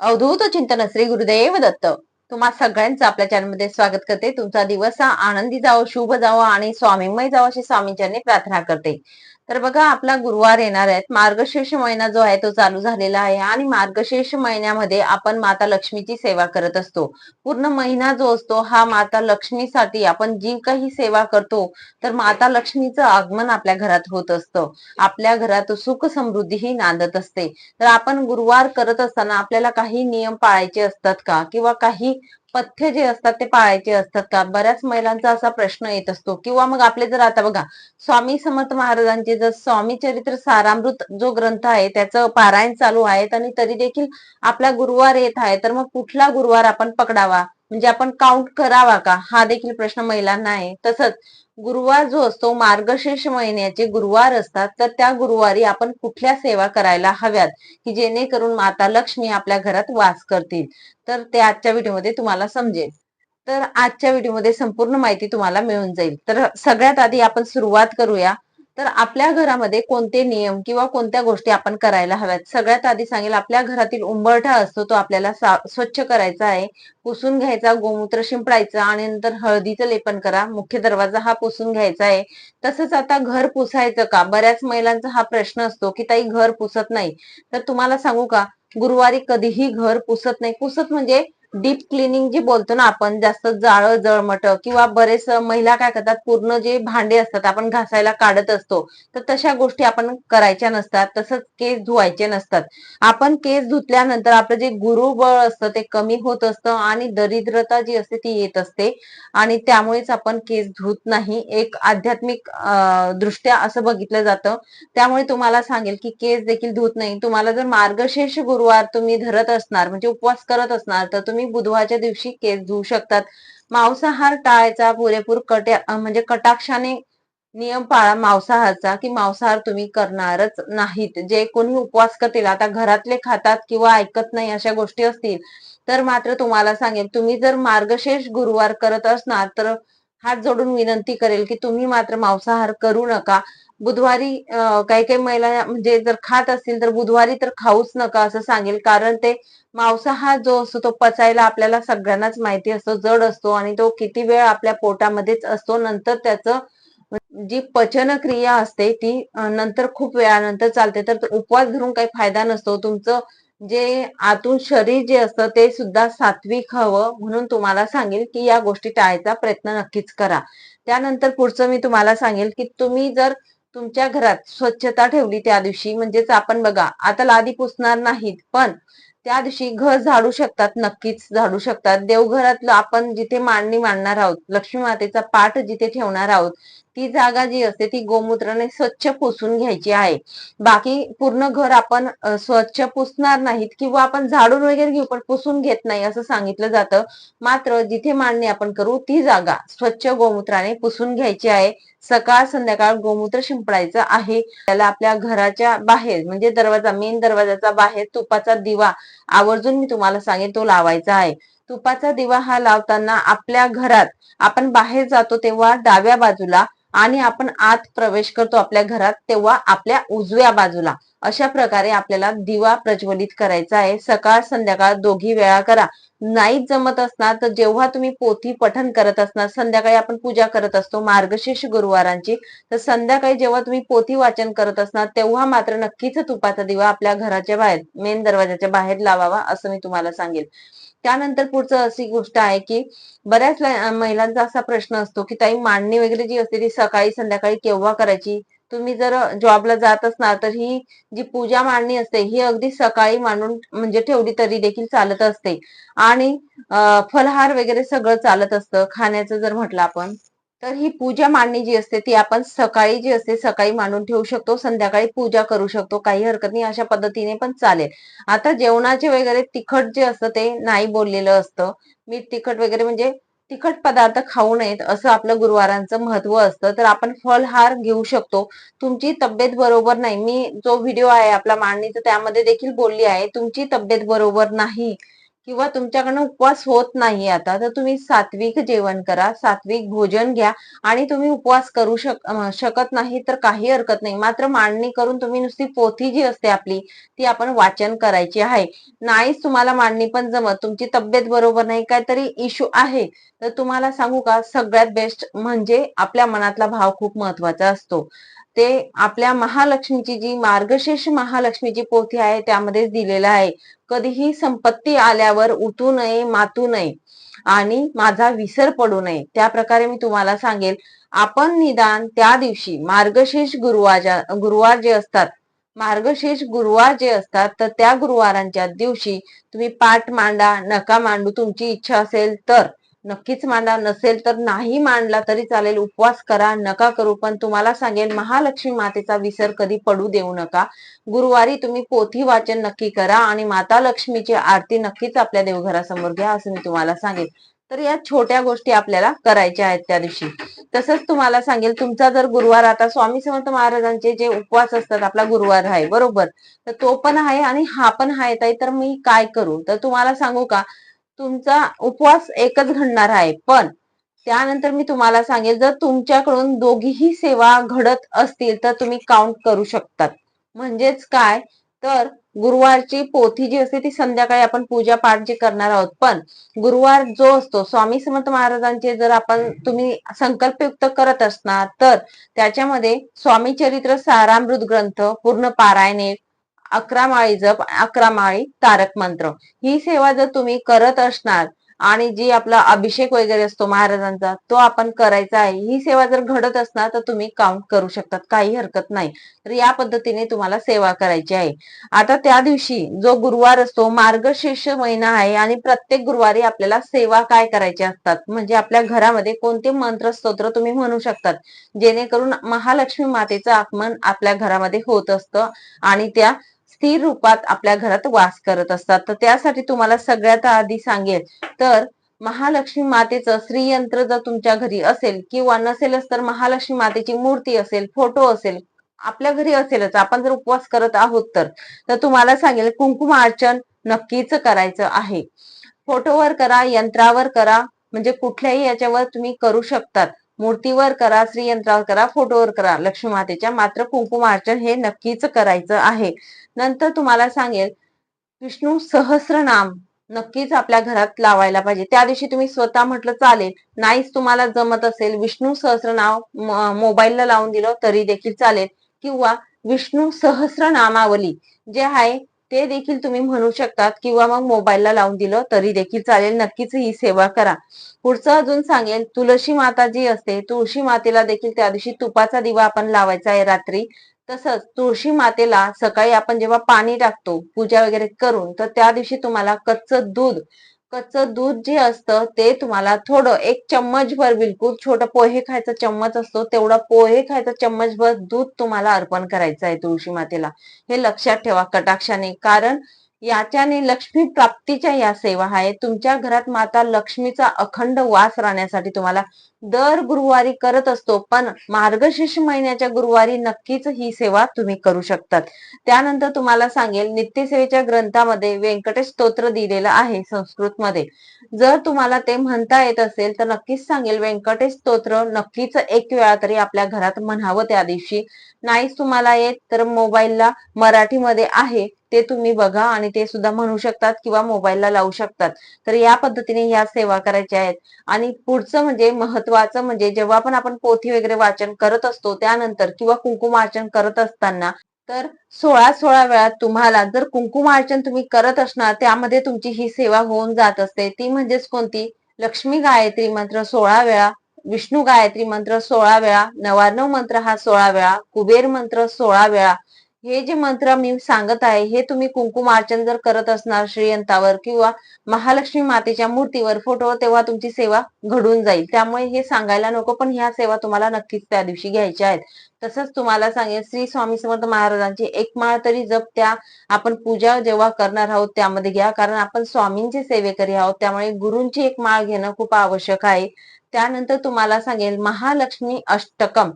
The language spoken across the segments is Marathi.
अवधूत चिंतन श्री गुरुदेव दत्त. तुम्हा सगळ्यांचं आपल्या चॅनलमध्ये स्वागत करते. तुमचा दिवस हा आनंदी जावो शुभ जावो आणि स्वामीमय जावो अशी स्वामींच्यांनी प्रार्थना करते. तर बघा आपला गुरुवार येणार आहेत मार्गशीर्ष महिना जो आहे तो चालू झालेला आहे. आणि मार्गशीर्ष महिन्यामध्ये आपण माता लक्ष्मीची सेवा करत असतो. पूर्ण महिना जो असतो हा माता लक्ष्मीसाठी आपण जी काही सेवा करतो तर माता लक्ष्मीचं आगमन आपल्या घरात होत असतं. आपल्या घरात सुख समृद्धी ही नांदत असते. तर आपण गुरुवार करत असताना आपल्याला काही नियम पाळायचे असतात का? किंवा काही पथ्य जे असतात ते पाळायचे असतात का? बऱ्याच महिलांचा असा प्रश्न येत असतो. किंवा मग आपले जर आता बघा स्वामी समर्थ महाराजांचे जर स्वामी चरित्र सारामृत जो ग्रंथ आहे त्याचं पारायण चालू आहे आणि तरी देखील आपला गुरुवार येत आहे तर मग कुठला गुरुवार आपण पकडावा? म्हणजे आपण काउंट करावा का? हा देखील प्रश्न महिलांना आहे. तसंच गुरुवार जो असतो मार्गशीर्ष महिन्याचे गुरुवार असतात तर त्या गुरुवारी आपण कुठल्या सेवा करायला हव्यात? की जेणेकरून माता लक्ष्मी आपल्या घरात वास करतील. तर ते आजच्या व्हिडिओमध्ये तुम्हाला समजेल. तर आजच्या व्हिडिओमध्ये संपूर्ण माहिती तुम्हाला मिळून जाईल. तर सगळ्यात आधी आपण सुरुवात करूया. तर आपल्या घरामध्ये कोणते नियम किंवा कोणत्या गोष्टी आपण करायला हव्यात? सगळ्यात आधी सांगेल आपल्या घरातील उंबरठा असतो तो आपल्याला स्वच्छ करायचा आहे. पुसून घ्यायचा गोमूत्र शिंपडायचा आणि नंतर हळदीचं लेपन करा. मुख्य दरवाजा हा पुसून घ्यायचा आहे. तसंच आता घर पुसायचं का? बऱ्याच महिलांचा हा प्रश्न असतो की ताई घर पुसत नाही. तर तुम्हाला सांगू का? गुरुवारी कधीही घर पुसत नाही. पुसत म्हणजे डीप क्लिनिंग जे बोलतो ना आपण जास्त जाळ जळमट किंवा बरेच महिला काय करतात पूर्ण जे भांडे असतात आपण घासायला काढत असतो तर तशा गोष्टी आपण करायच्या नसतात तसंच केस धुवायचे नसतात. आपण केस धुतल्यानंतर आपलं जे गुरुबळ असतं ते कमी होत असतं आणि दरिद्रता जी असते ती येत असते. आणि त्यामुळेच आपण केस धुत नाही. एक आध्यात्मिक दृष्ट्या असं बघितलं जातं. त्यामुळे तुम्हाला सांगेल की केस देखील धुत नाही. तुम्हाला जर मार्गशीर्ष गुरुवार तुम्ही धरत असणार म्हणजे उपवास करत असणार तर तुम्ही तुम्ही बुधवारच्या दिवशी केस धुवू शकतात. मांसाहार टाळायचा पुरेपूर कट्या म्हणजे कटाक्षाने नियम पाळा मांसाहारचा की मांसाहार तुम्ही करणारच नाहीत. जे कोणी उपवास करतील आता घरातले खातात किंवा ऐकत नाही अशा गोष्टी असतील तर मात्र तुम्हाला सांगेल तुम्ही जर मार्गशेष गुरुवार करत असणार तर हात जोडून विनंती करेल की तुम्ही मात्र मांसाहार करू नका. बुधवारी काही काही महिला म्हणजे जर खात असतील तर बुधवारी तर खाऊच नका असं सांगेल. कारण ते मांसाहार जो असतो तो पचायला आपल्याला सगळ्यांनाच माहिती असतो जड असतो आणि तो किती वेळ आपल्या पोटामध्येच असतो. नंतर त्याचं जी पचन क्रिया असते ती नंतर खूप वेळानंतर चालते. तर उपवास धरून काही फायदा नसतो. तुमचं जे आतून शरीर जे असतं ते सुद्धा सात्विक हवं म्हणून तुम्हाला सांगेल की या गोष्टी टाळायचा प्रयत्न नक्कीच करा. त्यानंतर पुढचं मी तुम्हाला सांगेल की तुम्ही जर तुमच्या घरात स्वच्छता ठेवली त्या दिवशी. म्हणजेच आपण बघा आता लादी पुसणार नाहीत पण त्या दिवशी घर झाडू शकतात नक्कीच झाडू शकतात. देवघरातलं आपण जिथे मांडणी मांडणार आहोत लक्ष्मी मातेचा पाठ जिथे ठेवणार आहोत ती जागा जी असते ती गोमूत्राने स्वच्छ पुसून घ्यायची आहे. बाकी पूर्ण घर आपण स्वच्छ पुसणार नाहीत किंवा आपण झाडून वगैरे घेऊ पण पुसून घेत नाही असं सांगितलं जातं. मात्र जिथे मांडणी आपण करू ती जागा स्वच्छ गोमूत्राने पुसून घ्यायची आहे. सकाळ संध्याकाळ गोमूत्र शिंपडायचं आहे. त्याला आपल्या घराच्या बाहेर म्हणजे दरवाजा मेन दरवाजाचा बाहेर तुपाचा दिवा आवर्जून मी तुम्हाला सांगेन तो लावायचा आहे. तुपाचा दिवा हा लावताना आपल्या घरात आपण बाहेर जातो तेव्हा डाव्या बाजूला आणि आपण आत प्रवेश करतो आपल्या घरात तेव्हा आपल्या उजव्या बाजूला. अशा प्रकारे आपल्याला दिवा प्रज्वलित करायचा आहे. सकाळ संध्याकाळ दोघी वेळा करा. नाही जमत असणार तर जेव्हा तुम्ही पोथी पठन करत असणार संध्याकाळी आपण पूजा करत असतो मार्गशीर्ष गुरुवारांची तर संध्याकाळी जेव्हा तुम्ही पोथी वाचन करत असणार तेव्हा मात्र नक्कीच तुपाचा दिवा आपल्या घराच्या बाहेर मेन दरवाजाच्या बाहेर लावावा असं मी तुम्हाला सांगेल त्यानंतर पुढचं अशी गोष्ट आहे की बऱ्याच महिलांचा असा प्रश्न असतो की ताई मांडणी वगैरे जी असते ती सकाळी संध्याकाळी केव्हा करायची? तुम्ही जर जॉबला जात असणार तर ही जी पूजा मांडणी असते ही अगदी सकाळी मांडून म्हणजे ठेवली तरी देखील चालत असते. आणि फलहार वगैरे सगळं चालत असतं खाण्याचं जर म्हटलं आपण. तर ही पूजा मांडणी जी असते ती आपण सकाळी जी असते सकाळी मांडून ठेवू शकतो संध्याकाळी पूजा करू शकतो काही हरकत नाही अशा पद्धतीने पण चालेल. आता जेवणाचे वगैरे तिखट जे असतं ते नाही बोललेलं असतं. मीठ तिखट वगैरे म्हणजे तिखट पदार्थ खाऊ नयेत असं आपलं गुरुवारांचं महत्त्व असतं. तर आपण फलहार घेऊ शकतो. तुमची तब्येत बरोबर नाही. मी जो व्हिडिओ आहे आपला मांडणीचा त्यामध्ये देखील बोलली आहे तुमची तब्येत बरोबर नाही. किंवा तुमच्याकडनं उपवास होत नाही आता तर तुम्ही सात्विक जेवण करा सात्विक भोजन घ्या आणि तुम्ही उपवास करू शक शकत नाही तर काही हरकत नाही. मात्र मांडणी करून तुम्ही नुसती पोथी जी असते आपली ती आपण वाचन करायची आहे. नाहीच तुम्हाला मांडणी पण जमत. तुमची तब्येत बरोबर नाही काहीतरी इश्यू आहे. तर तुम्हाला सांगू का सगळ्यात बेस्ट म्हणजे आपल्या मनातला भाव खूप महत्त्वाचा असतो. ते आपल्या महालक्ष्मीची जी मार्गशीर्ष महालक्ष्मीची पोथी आहे त्यामध्येच दिलेलं आहे. कधीही संपत्ती आल्यावर उठू नये मातू नये आणि माझा विसर पडू नये. त्या प्रकारे मी तुम्हाला सांगेल आपण निदान त्या दिवशी मार्गशीर्ष गुरुवार गुरुवार जे असतात मार्गशीर्ष गुरुवार जे असतात तर त्या गुरुवारांच्या दिवशी तुम्ही पाठ मांडा नका मांडू तुमची इच्छा असेल तर. नक्कीच मांडा नसेल तर नाही मांडला तरी चालेल. उपवास करा नका करू पण तुम्हाला सांगेल महालक्ष्मी मातेचा विसर कधी पडू देऊ नका. गुरुवारी तुम्ही पोथी वाचन नक्की करा आणि माता लक्ष्मीची आरती नक्कीच आपल्या देवघरासमोर घ्या असं मी तुम्हाला सांगेल तर या छोट्या गोष्टी आपल्याला करायच्या आहेत त्या दिवशी. तसंच तुम्हाला सांगेल तुमचा जर गुरुवार आता स्वामी समर्थ महाराजांचे जे उपवास असतात आपला गुरुवार आहे बरोबर? तर तो पण आहे आणि हा पण आहे ताई. तर मी काय करू? तर तुम्हाला सांगू का? तुमचा उपवास एकच घडणार आहे. पण त्यानंतर मी तुम्हाला सांगेल जर तुमच्याकडून दोघीही सेवा घडत असतील तर तुम्ही काउंट करू शकतात. म्हणजेच काय? तर गुरुवारची पोथी जी असते ती संध्याकाळी आपण पूजा पाठ जे करणार आहोत. पण गुरुवार जो असतो स्वामी समर्थ महाराजांचे जर आपण तुम्ही संकल्पयुक्त करत असणार तर त्याच्यामध्ये स्वामी चरित्र सारामृत ग्रंथ पूर्ण पारायणे अकरा माळी जप अकरा माळी तारक मंत्र. ही सेवा जर तुम्ही करत असणार आणि जी आपला अभिषेक वगैरे असतो महाराजांचा तो आपण करायचा आहे. ही सेवा जर घडत असणार तर तुम्ही काउंट करू शकतात. काही हरकत नाही. तर या पद्धतीने तुम्हाला सेवा करायची आहे. आता त्या दिवशी जो गुरुवार असतो मार्गशीर्ष महिना आहे आणि प्रत्येक गुरुवारी आपल्याला सेवा काय करायच्या असतात? म्हणजे आपल्या घरामध्ये कोणते मंत्र स्तोत्र तुम्ही म्हणू शकतात? जेणेकरून महालक्ष्मी मातेचं आगमन आपल्या घरामध्ये होत असतं आणि त्या स्थिर रूपात आपल्या घरात वास करत असतात. तर त्यासाठी तुम्हाला सगळ्यात आधी सांगेल तर महालक्ष्मी मातेचं श्रीयंत्र जर तुमच्या घरी असेल किंवा नसेलच तर महालक्ष्मी मातेची मूर्ती असेल फोटो असेल आपल्या घरी असेलच आपण जर उपवास करत आहोत तर तर तुम्हाला सांगेल कुंकुम अर्चन नक्कीच करायचं आहे. फोटोवर करा यंत्रावर करा म्हणजे कुठल्याही याच्यावर तुम्ही करू शकतात. मूर्तीवर करा श्रीयंत्रावर करा फोटोवर करा लक्ष्मी मातेच्या मात्र कुंकुम अर्चन हे नक्कीच करायचं आहे. नंतर तुम्हाला सांगेल विष्णू सहस्रनाम नक्कीच आपल्या घरात लावायला पाहिजे. त्या दिवशी तुम्ही स्वतः म्हटलं चालेल नाहीच तुम्हाला जमत असेल विष्णू सहस्रनाम मोबाईलला लावून दिलं तरी देखील चालेल. किंवा विष्णू सहस्रनामावली जे आहे ते देखील तुम्ही म्हणू शकतात किंवा मग मोबाईलला लावून दिलं तरी देखील चालेल. नक्कीच ही सेवा करा. पुढचं अजून सांगेल तुळशी माता जी असते तुळशी मातेला देखील त्या दिवशी तुपाचा दिवा आपण लावायचा आहे रात्री. तसंच तुळशी मातेला सकाळी आपण जेव्हा पाणी टाकतो पूजा वगैरे करून तर त्या दिवशी तुम्हाला कच्चं दूध कच्चं दूध जे असतं ते तुम्हाला थोडं एक चम्मचभर बिलकुल छोटं पोहे खायचा चम्मच असतो तेवढा पोहे खायचा चम्मचभर दूध तुम्हाला अर्पण करायचं आहे तुळशी मातेला. हे लक्षात ठेवा कटाक्षाने कारण याच्याने लक्ष्मी प्राप्तीच्या या सेवा आहेत. तुमच्या घरात माता लक्ष्मीचा अखंड वास राहण्यासाठी तुम्हाला दर गुरुवारी करत असतो पण मार्गशीर्ष महिन्याच्या गुरुवारी नक्कीच ही सेवा तुम्ही करू शकतात. त्यानंतर तुम्हाला सांगेल नित्यसेवेच्या ग्रंथामध्ये व्यंकटेश स्तोत्र दिलेलं आहे संस्कृतमध्ये. जर तुम्हाला ते म्हणता येत असेल तर नक्कीच सांगेल व्यंकटेश स्तोत्र नक्कीच एक वेळा तरी आपल्या घरात म्हणावं त्या दिवशी. नाहीच तुम्हाला येत तर मोबाईलला मराठीमध्ये आहे. ते तुम्ही बघा आणि ते सुद्धा म्हणू शकतात किंवा मोबाईलला लावू शकतात. तर या पद्धतीने ह्या सेवा करायच्या आहेत. आणि पुढचं म्हणजे महत्वाचं म्हणजे जेव्हा पण आपण पोथी वगैरे वाचन करत असतो त्यानंतर किंवा कुंकुमार्चन करत असताना तर सोळा सोळा वेळा तुम्हाला जर कुंकुमार्चन तुम्ही करत असणार त्यामध्ये तुमची ही सेवा होऊन जात असते. ती म्हणजेच कोणती? लक्ष्मी गायत्री मंत्र सोळा वेळा विष्णू गायत्री मंत्र सोळा वेळा नवार्णव मंत्र हा सोळा वेळा कुबेर मंत्र सोळा वेळा हे जे मंत्र मी सांगत आहे हे तुम्ही कुंकुमार्चन जर करत असणार श्रीयंतावर किंवा महालक्ष्मी मातेच्या मूर्तीवर फोटोवर तेव्हा तुमची सेवा घडून जाईल. त्यामुळे हे सांगायला नको पण ह्या सेवा तुम्हाला नक्कीच त्या दिवशी घ्यायच्या आहेत. तसंच तुम्हाला सांगेल श्री स्वामी समर्थ महाराजांची एक माळ तरी जप त्या आपण पूजा जेव्हा करणार आहोत त्यामध्ये घ्या. कारण आपण स्वामींचे सेवेकरी आहोत त्यामुळे गुरूंची एक माळ घेणं खूप आवश्यक आहे. त्यानंतर तुम्हाला सांगेल महालक्ष्मी अष्टकम.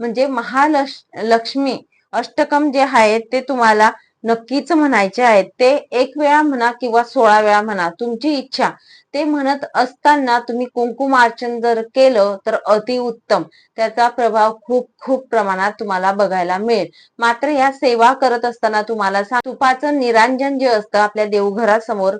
म्हणजे महालक्ष्मी अष्टकम जे आहे ते तुम्हाला नक्कीच म्हणायचे आहेत. ते एक वेळा म्हणा किंवा सोळा वेळा म्हणा तुमची इच्छा. ते म्हणत असताना तुम्ही कुंकुमार्चन जर केलं तर अतिउत्तम त्याचा प्रभाव खूप खूप प्रमाणात तुम्हाला बघायला मिळेल. मात्र या सेवा करत असताना तुम्हाला तुपाचं निरांजन जे असतं आपल्या देवघरासमोर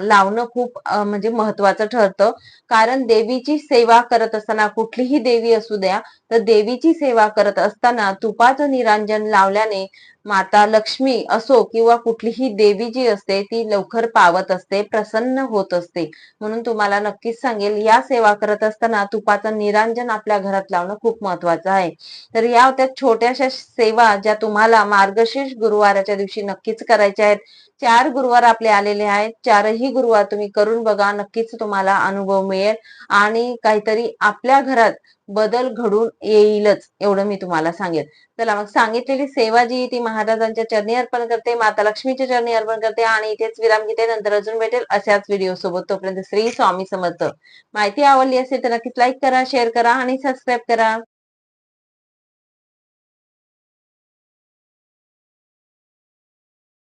लावणं खूप म्हणजे महत्वाचं ठरतं. कारण देवीची सेवा करत असताना कुठलीही देवी असू द्या तर देवीची सेवा करत असताना तुपाचं निरांजन लावल्याने माता लक्ष्मी असो किंवा कुठलीही देवी जी असते ती लवकर पावत असते प्रसन्न होत असते. म्हणून तुम्हाला नक्कीच सांगेल या सेवा करत असताना तुपाचं निरांजन आपल्या घरात लावणं खूप महत्वाचं आहे. तर या होत्या छोट्याशा सेवा ज्या तुम्हाला मार्गशीर्ष गुरुवाराच्या दिवशी नक्कीच करायच्या आहेत. चार गुरुवार आपले आलेले आहेत. चारही गुरुवार तुम्ही करून बघा नक्कीच तुम्हाला अनुभव मिळेल. आणि काहीतरी आपल्या घरात बदल घडून येईलच एवढं मी तुम्हाला सांगेल चला मग सांगितलेली सेवा जी ती महाराजांच्या चरणी अर्पण करते माता लक्ष्मीच्या चरणी अर्पण करते आणि इथेच विराम घेते नंतर अजून भेटेल अशाच व्हिडिओ सोबत. तोपर्यंत श्री स्वामी समर्थ. माहिती आवडली असेल तर नक्कीच लाईक करा शेअर करा आणि सबस्क्राईब करा.